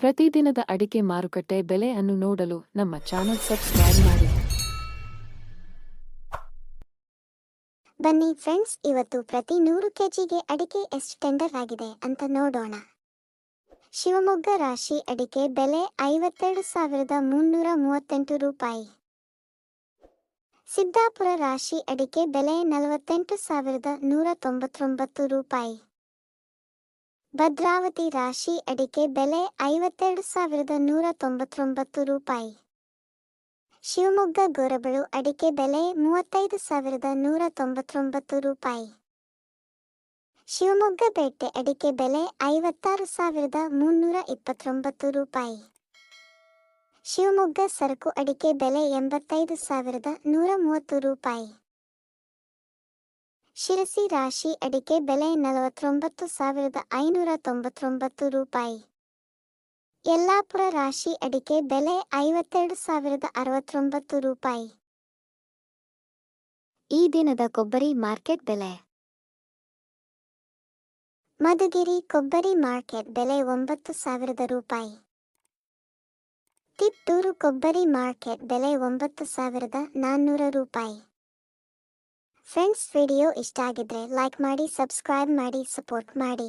ಪ್ರತಿದಿನದ ಅಡಿಕೆ ಮಾರುಕಟ್ಟೆ ಬೆಲೆ ಅನ್ನು ನೋಡಲು ನಮ್ಮ ಚಾನೆಲ್ ಸಬ್ಸ್ಕ್ರೈಬ್ ಮಾಡಿ. ಬನ್ನಿ ಫ್ರೆಂಡ್ಸ್, ಇವತ್ತು ಪ್ರತಿ ನೂರು ಕೆಜಿಗೆ ಅಡಿಕೆ ಎಷ್ಟು ಟೆಂಡರ್ ಆಗಿದೆ ಅಂತ ನೋಡೋಣ. ಶಿವಮೊಗ್ಗ ರಾಶಿ ಅಡಿಕೆ ಬೆಲೆ ಐವತ್ತೆರಡು ಸಾವಿರದ ಮುನ್ನೂರ ಮೂವತ್ತೆಂಟು ರೂಪಾಯಿ. ಸಿದ್ದಾಪುರ ರಾಶಿ ಅಡಿಕೆ ಬೆಲೆ ನಲವತ್ತೆಂಟು ಸಾವಿರದ ನೂರ ತೊಂಬತ್ತೊಂಬತ್ತು ರೂಪಾಯಿ. ಭದ್ರಾವತಿ ರಾಶಿ ಅಡಿಕೆ ಬೆಲೆ ಐವತ್ತೆರಡು ಸಾವಿರದ ನೂರ ತೊಂಬತ್ತೊಂಬತ್ತು ರೂಪಾಯಿ. ಶಿವಮೊಗ್ಗ ಗೋರಬಳು ಅಡಿಕೆ ಬೆಲೆ ಮೂವತ್ತೈದು ಸಾವಿರದ ನೂರ ತೊಂಬತ್ತೊಂಬತ್ತು ರೂಪಾಯಿ. ಶಿವಮೊಗ್ಗ ಬೇಟೆ ಅಡಿಕೆ ಬೆಲೆ ಐವತ್ತಾರು ಸಾವಿರದ ಮುನ್ನೂರ ಇಪ್ಪತ್ತೊಂಬತ್ತು ರೂಪಾಯಿ. ಶಿವಮೊಗ್ಗ ಸರಕು ಅಡಿಕೆ ಬೆಲೆ ಎಂಬತ್ತೈದು ಸಾವಿರದ ನೂರ ಮೂವತ್ತು ರೂಪಾಯಿ. ಶಿರಸಿ ರಾಶಿ ಅಡಿಕೆ ಬೆಲೆ ನಲವತ್ತೊಂಬತ್ತು ಸಾವಿರದ ಐನೂರ ತೊಂಬತ್ತೊಂಬತ್ತು ರೂಪಾಯಿ. ಯಲ್ಲಾಪುರ ರಾಶಿ ಅಡಿಕೆ ಬೆಲೆ ಐವತ್ತೆರಡು ಸಾವಿರದ ಅರವತ್ತೊಂಬತ್ತು ರೂಪಾಯಿ. ಈ ದಿನದ ಕೊಬ್ಬರಿ ಮಾರ್ಕೆಟ್ ಬೆಲೆ. ಮಧುಗಿರಿ ಕೊಬ್ಬರಿ ಮಾರ್ಕೆಟ್ ಬೆಲೆ ಒಂಬತ್ತು ಸಾವಿರದ ರೂಪಾಯಿ. ತಿತ್ತೂರು ಕೊಬ್ಬರಿ ಮಾರ್ಕೆಟ್ ಬೆಲೆ ಒಂಬತ್ತು ಸಾವಿರದ ನಾನ್ನೂರ ರೂಪಾಯಿ. ಫ್ರೆಂಡ್ಸ್ ವಿಡಿಯೋ ಇಷ್ಟ ಆಗಿದ್ರೆ ಲೈಕ್ ಮಾಡಿ ಸಬ್ಸ್ಕ್ರೈಬ್ ಮಾಡಿ ಸಪೋರ್ಟ್ ಮಾಡಿ.